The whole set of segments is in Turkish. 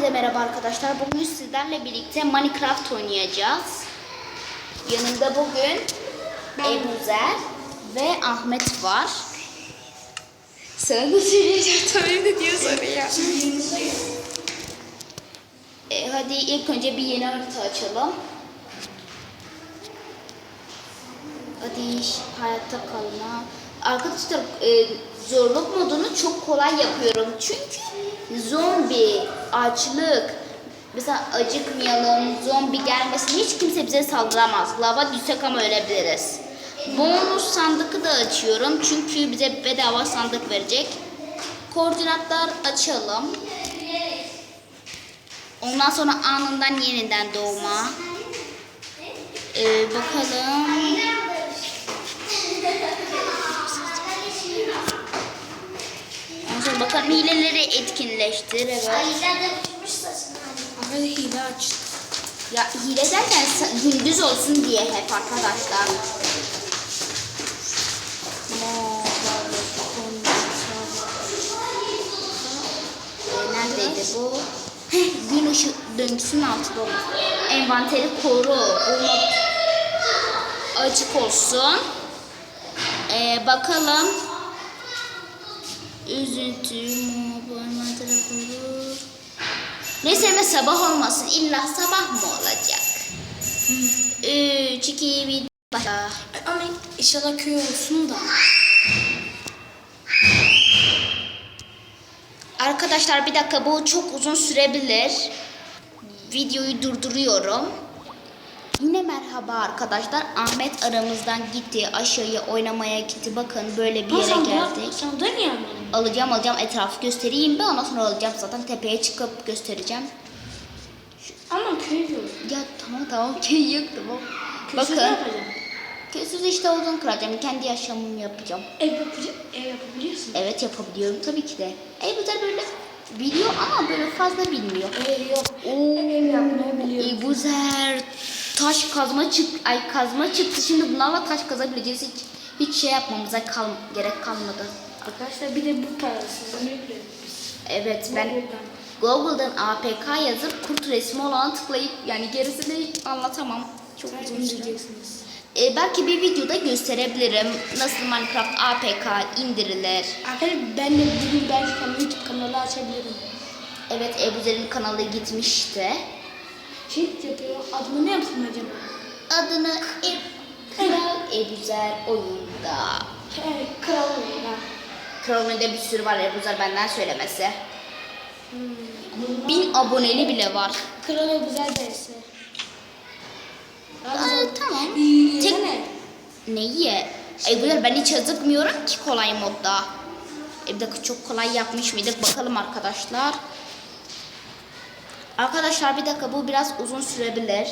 Herkese merhaba arkadaşlar. Bugün sizlerle birlikte Minecraft oynayacağız. Yanımda bugün Ebuzer ve Ahmet var. Sana da söyleyeceğim tabii de diyor sonra ya. E, hadi ilk önce bir yeni harita açalım. Hadi hayatta kalma. Arkadaşlar e, zorluk modunu çok kolay yapıyorum. Çünkü zombi, açlık, mesela acıkmayalım, zombi gelmesin hiç kimse bize saldıramaz. Lava düşsek ama ölebiliriz. Bonus sandıkı da açıyorum. Çünkü bize bedava sandık verecek. Koordinatlar açalım. Ondan sonra anından yeniden doğma. Ee, bakalım. Ondan sonra bakalım hileleri etkinleştir. Evet. Ali'den uçmuş saçını Ama hile aç. Ya hile derken gündüz olsun diye hep arkadaşlar. Neredeydi bu? Heh, gün ışık döngüsünün altında olması. Envanteri koru. Bu mod açık olsun. Ee, bakalım. Üzüntü, bu envanteri koru. Neyse hemen sabah olmasın. İlla sabah mı olacak? 3, 2, 1, başla. Ama inşallah köy olsun da. Arkadaşlar bir dakika bu çok uzun sürebilir. Videoyu durduruyorum. Yine merhaba arkadaşlar. Ahmet aramızdan gitti. Aşağıya oynamaya gitti. Bakın böyle bir yere geldik. Sen niye almadın? Alacağım alacağım etrafı göstereyim ben ondan sonra alacağım zaten tepeye çıkıp göstereceğim. Ama köy yok. Ya tamam tamam köy yok tamam. Köysüz Bakın köysüz işte odun kıracağım. Kendi yaşamımı yapacağım. Ev, yapacak, ev yapabiliyorsun. Evet yapabiliyorum tabii ki de. Bu da böyle biliyor ama böyle fazla bilmiyor. Ev yok. Oo, Ev yapmayı biliyorum. İbuzer taş kazma çık ay kazma çıktı. Şimdi bunlarla taş kazabileceğiz. Hiç, hiç şey yapmamıza kal gerek kalmadı. Arkadaşlar bir de bu parasız. Evet ben Google'dan. APK yazıp kurt resmi olana tıklayıp yani gerisini anlatamam. Çok uzun diyeceksiniz. Ee, belki bir videoda gösterebilirim. Nasıl Minecraft APK indirilir. Arkadaşlar ben de bugün belki YouTube kanalı açabilirim. Evet Ebuzer'in kanalı gitmişti. Şey yapıyor. Adımı ne yapsın acaba? Adını Eb Kral Ebuzer oyunda. Evet, kral oyunda. Kral oyunda bir sürü var Ebuzer benden söylemesi. Bin aboneli bile var. Kralı güzel dersi. Aa, tamam. Tek... Tek neyi? Ebuzer ben hiç acıkmıyorum ki kolay modda. E dakika çok kolay yapmış mıydık bakalım arkadaşlar. Arkadaşlar bir dakika bu biraz uzun sürebilir.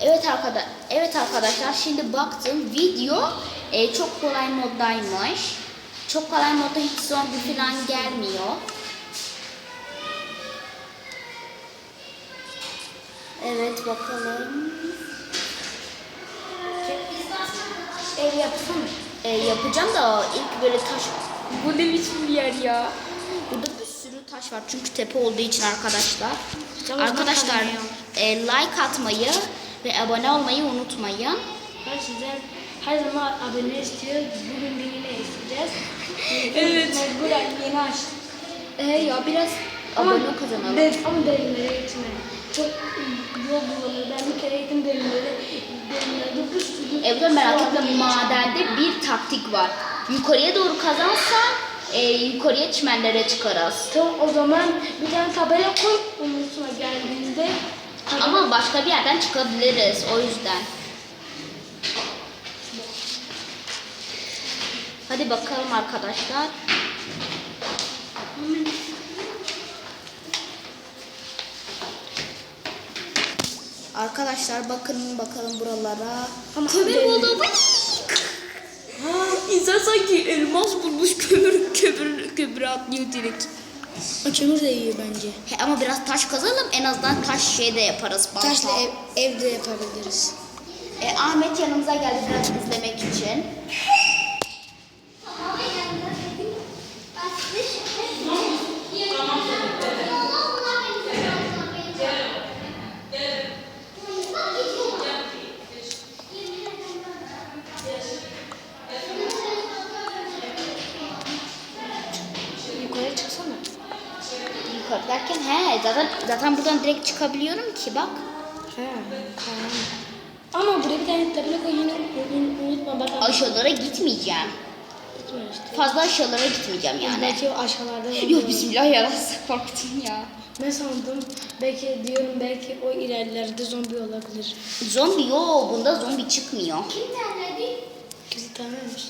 Evet arkadaş, evet arkadaşlar şimdi baktım video e, çok kolay moddaymış. Çok kolay modda hiç zombi falan gelmiyor. Evet bakalım. Ev yapsana. E, yapacağım da ilk böyle taş... Bu ne biçim bir yer ya? Burada bir sürü taş var çünkü tepe olduğu için arkadaşlar. Arkadaşlar e, like atmayı ve abone olmayı unutmayın. Ben sizden her zaman abone istiyoruz. Bugün birine isteyeceğiz. Evet. Mecburen yeni açtık. E, ya biraz abone kazanalım. De, ama derinlere gitme. Çok yol bulanır. Ben bir kere gittim derinlere. Derinlerde bir sürü... Evde merak etme madende bir taktik var. Yukarıya doğru kazansan e, yukarıya çimenlere çıkarız. Tamam o zaman bir tane tabela koy. Onun sonra geldiğinde... Ama başka bir yerden çıkabiliriz o yüzden. Hadi bakalım arkadaşlar. Arkadaşlar bakın bakalım buralara. Ama kömür haberim buldu. Ha, insan sanki elmas bulmuş kömür kömür kömür atlıyor direkt. O kömür de iyi bence. He, ama biraz taş kazalım en azından taş şey de yaparız. balta. Taşla ev, evde yapabiliriz. E, Ahmet yanımıza geldi biraz izlemek için. Zaten buradan direkt çıkabiliyorum ki bak. He, tamam. Ama buraya bir tane tabela koy yine unutma bak. Aşağılara gitmeyeceğim. Gitme işte. Fazla aşağılara gitmeyeceğim yani. Belki aşağılarda Yok bismillah ya korktun ya. Ne sandım? Belki diyorum belki o ilerlerde zombi olabilir. Zombi yok bunda zombi çıkmıyor. Bizi tanımış.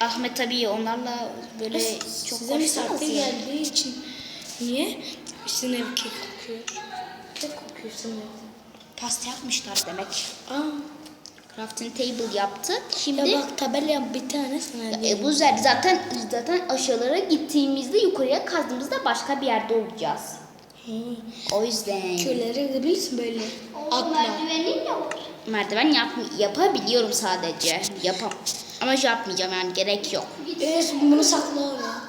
Ahmet tabii onlarla böyle çok Size misafir geldiği için niye? Sizin ev kek kokuyor. Kek kokuyor sizin. Pasta yapmışlar demek. Aa. Crafting table yaptık. Şimdi Ya bak tabela bir tane sana Ya, e, bu zaten zaten zaten aşağılara gittiğimizde yukarıya kazdığımızda başka bir yerde olacağız. He. O yüzden Köylere gidebilirsin böyle. Atla. merdiven yap yapabiliyorum sadece. Yapam. Ama şey yapmayacağım yani gerek yok. Evet bunu sakla oraya.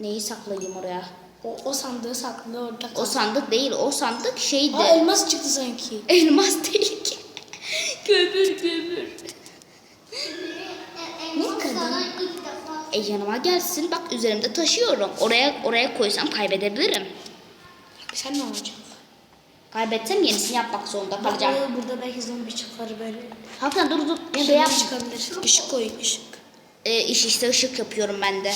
Neyi saklayayım oraya? O, o sandığı sakla orada. O sandık değil, o sandık şeydi. Aa, elmas çıktı sanki. Elmas değil ki. kömür kömür. Niye kırdın? E yanıma gelsin bak üzerimde taşıyorum. Oraya oraya koysam kaybedebilirim. Sen ne olacaksın? Kaybetsem yenisini yapmak zorunda kalacağım. burada- burada belki zombi çıkar böyle. Hakan dur dur. Ya Şey yap. çıkabilir. Işık koy ışık. E, iş işte ışık yapıyorum ben de.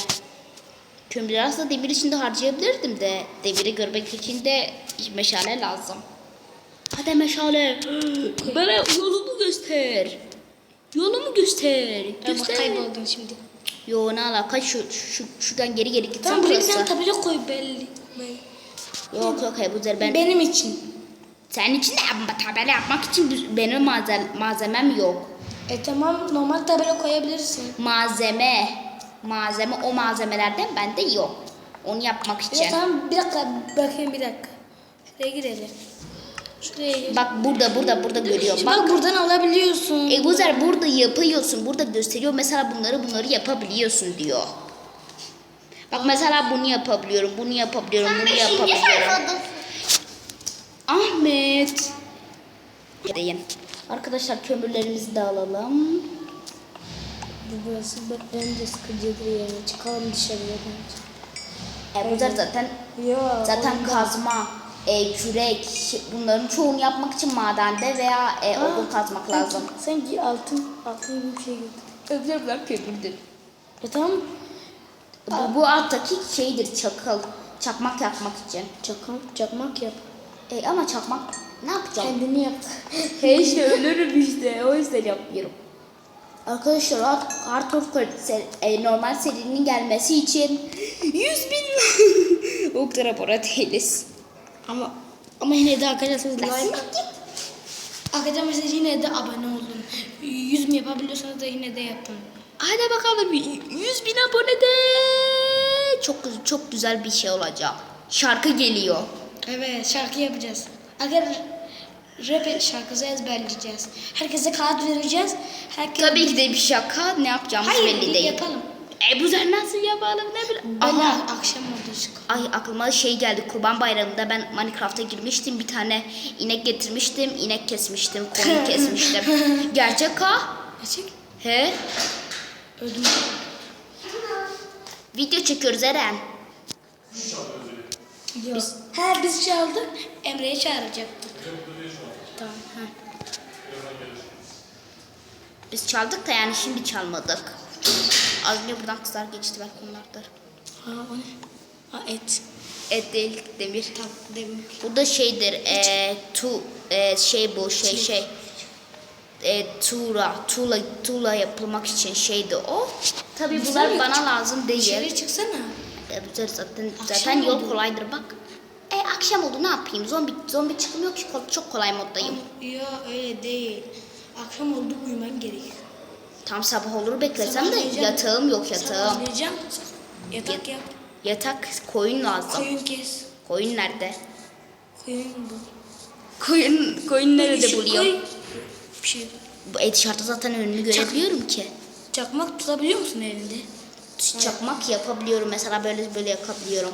Kömürleri aslında demir için de harcayabilirdim de. Demiri görmek için de meşale lazım. Hadi meşale. Bana yolumu göster. Yolumu göster. Ama kayboldun şimdi. Yo ne alaka şu, şu şuradan geri geri gitsem Tamam buraya bir tane tabela koy belli. Yok yok hayır bu ben. Benim için. Senin için de yapma tabela yapmak için benim malzem malzemem yok. E tamam normal tabela koyabilirsin. Malzeme. Malzeme o malzemelerden bende yok. Onu yapmak için. Ya tamam bir dakika bakayım bir dakika. Şuraya girelim. Şuraya. Bak burada burada burada görüyorum. Bak, Bak. buradan alabiliyorsun. E Guzer burada yapıyorsun. Burada gösteriyor. Mesela bunları bunları yapabiliyorsun diyor. Bak mesela bunu yapabiliyorum. Bunu yapabiliyorum. Bunu yapabiliyorum. Ahmet. Gideyim. Arkadaşlar kömürlerimizi de alalım. Bu burası bence sıkıcıdır yani. Çıkalım dışarıya bence. E Guzer zaten Ya. zaten kazma, e, kürek bunların çoğunu yapmak için madende veya e, odun kazmak lazım. Sanki altın, altın gibi bir şey gördüm. Öbür bunlar kömürdür. E tamam. Bu, bu alttaki şeydir çakıl. Çakmak yapmak için. Çakmak, çakmak yap. E, ama çakmak ne yapacağım? Kendini yap. He işte ölürüm işte o yüzden yapıyorum. Arkadaşlar Hard- Hardcore ser- e, normal serinin gelmesi için 100 bin o kadar para değiliz. Ama ama yine de arkadaşlar like. Arkadaşlar yine de abone olun. 100 mi yapabiliyorsanız da yine de yapın. Hadi bakalım 100 bin abone de çok çok güzel bir şey olacak. Şarkı geliyor. Evet şarkı yapacağız. Arkadaşlar rap şarkısı ezberleyeceğiz. Herkese kağıt vereceğiz. Herkes Tabii ki de bir şaka ne yapacağımız Hayır, belli değil. yapalım. E bu sefer nasıl yapalım ne bileyim. Aha. akşam oldu çık. Ay aklıma şey geldi kurban bayramında ben Minecraft'a girmiştim bir tane inek getirmiştim inek kesmiştim koyun kesmiştim gerçek ha Açık. he Ödüm. video çekiyoruz Eren Biz, he biz çaldık. Emre'yi çağıracaktık. Tamam. Ha. Biz çaldık da yani şimdi çalmadık az önce buradan kızlar geçti belki onlardır Ha o ne? Ha et. et değil demir Tamam demir. bu da şeydir e, tu e, şey bu şey şey e, tuğla tuğla tuğla yapılmak için şeydi o tabi bunlar bana lazım değil Dışarı çıksana. E, zaten Akşam zaten yol oldu. kolaydır bak. E akşam oldu ne yapayım? Zombi zombi çıkmıyor ki çok kolay moddayım. Ya öyle değil. Akşam oldu uyuman gerek. Tam sabah olur beklesem de Sabahlayacağım. yatağım yok yatağım. Sabahlayacağım. Yatak yap. Yatak koyun lazım. Koyun kes. Koyun nerede? Koyun bu. Koyun koyun nerede buluyor? Bir şey. Bu e, dışarıda zaten önünü görebiliyorum ki. Çakmak tutabiliyor musun elinde? Çakmak yapabiliyorum mesela böyle böyle yapabiliyorum.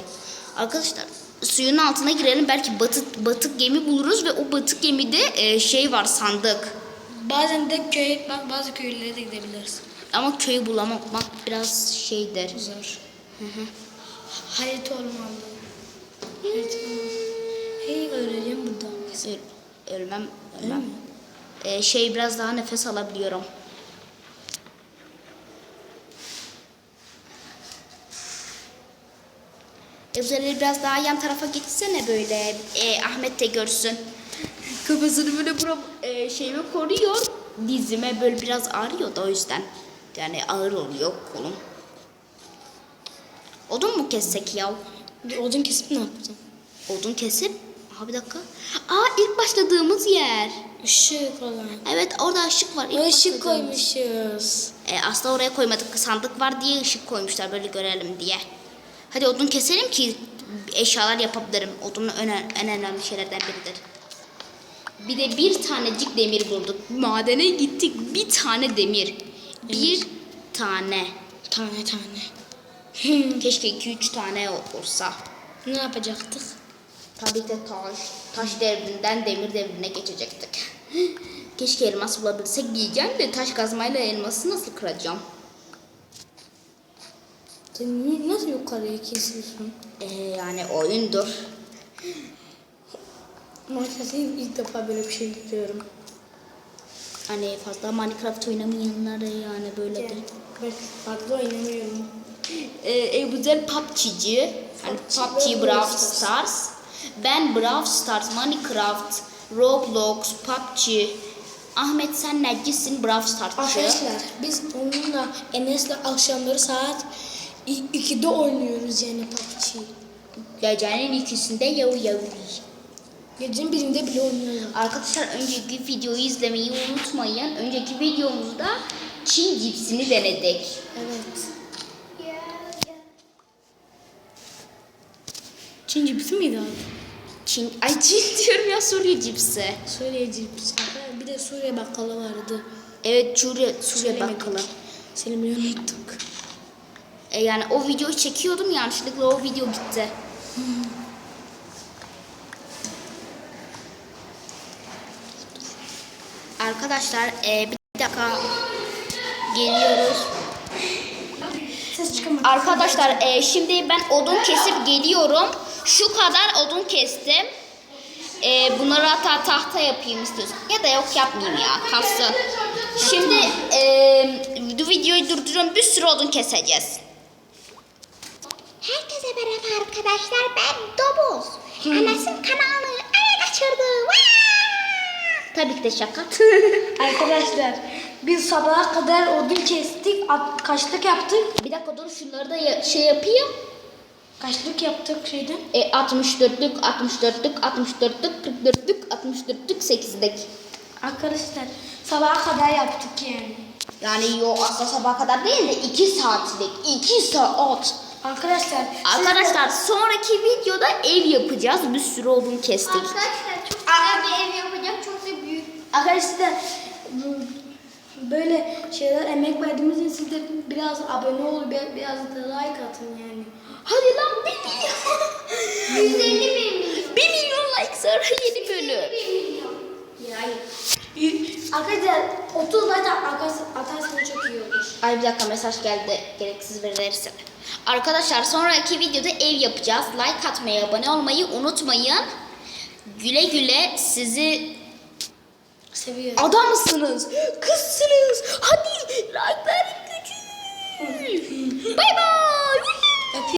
Arkadaşlar suyun altına girelim belki batık batık gemi buluruz ve o batık gemide e, şey var sandık. Bazen de köy, bak bazı köylere de gidebiliriz. Ama köyü bulamak biraz şeydir. Zor. Harita olmalı. Harita olmalı. Hey öleceğim burada. Öl- ölmem, ölmem. Ee, şey biraz daha nefes alabiliyorum. Üzerleri biraz daha yan tarafa gitsene böyle. Ee, Ahmet de görsün. Kafasını böyle bura e, şeyime koruyor. Dizime böyle biraz ağrıyor da o yüzden. Yani ağır oluyor kolum. Odun mu kessek ya? Odun kesip ne yapacağım? Odun kesip. Ha bir dakika. Aa ilk başladığımız yer. Işık olan. Evet orada ışık var. İlk Işık başladığımız. koymuşuz. E, aslında oraya koymadık. Sandık var diye ışık koymuşlar böyle görelim diye. Hadi odun keselim ki eşyalar yapabilirim. Odun en, en önemli şeylerden biridir. Bir de bir tanecik demir bulduk. Madene gittik. Bir tane demir. Bir tane. Tane tane. Keşke iki üç tane olsa. ne yapacaktık? Tabii ki taş, taş devrinden demir devrine geçecektik. Keşke elmas bulabilsek diyeceğim de taş kazmayla elması nasıl kıracağım? Sen niye- nasıl yukarıya kesiyorsun? Ee, yani oyundur. Maalesef ilk defa böyle bir şey görüyorum. Hani fazla Minecraft oynamayanları yani böyledir. Ben fazla oynamıyorum. Ee, Ebuzel PUBG'ci. Hani PUBG Brawl Stars. Ben Brawl Stars, Minecraft, Roblox, PUBG. Ahmet sen necisin Brawl Stars'çı? Arkadaşlar biz onunla Enes'le akşamları saat 2'de oynuyoruz yani PUBG. Gecenin ikisinde yav yav. Gecenin birinde bile oynuyoruz. Arkadaşlar önceki videoyu izlemeyi unutmayın. Önceki videomuzda Çin cipsini denedik. Evet. Çin cipsi miydi abi? Çin, ay Çin diyorum ya Suriye cipsi. Suriye cipsi. Bir de Suriye bakkalı vardı. Evet Suriye, Suriye bakkalı. Söylemeyi unuttuk. E, yani o videoyu çekiyordum yanlışlıkla o video gitti. Arkadaşlar e, bir dakika geliyoruz. Arkadaşlar e, şimdi ben odun kesip geliyorum. Şu kadar odun kestim. E, bunları hatta tahta yapayım istiyorsan. Ya da yok yapmayayım ya kalsın. Şimdi e, bu videoyu durduruyorum. Bir sürü odun keseceğiz. Herkese merhaba arkadaşlar. Ben Dobuz. Anasın kanalını ele kaçırdı. Tabii ki de şaka. Arkadaşlar biz sabaha kadar odun kestik. Kaçlık yaptık? bir dakika dur şunları da ya- şey yapayım. Kaçlık yaptık şeyden? E, 64'lük, 64'lük, 64'lük, 44'lük, 64'lük, 8'lik. Arkadaşlar sabaha kadar yaptık yani. Yani yo aslında sabah kadar değil de 2 saatlik. 2 saat. Arkadaşlar Arkadaşlar sonraki videoda ev yapacağız. Bir sürü odun kestik. Arkadaşlar çok güzel bir ev yapacağım. Çok. Arkadaşlar böyle şeyler emek verdiğimiz için siz de biraz abone ol, bir- biraz da like atın yani. Hadi lan 1 milyon. 150 bin milyon. 1 milyon like sonra yeni bölüm. 1 milyon. Arkadaşlar 30 like atarsanız çok iyi olur. Ay bir dakika mesaj geldi. Gereksiz verirse. Arkadaşlar sonraki videoda ev yapacağız. Like atmayı, abone olmayı unutmayın. Güle güle sizi Seviyorum. Adamsınız. Kızsınız. Hadi like'ların gücü. bay bay.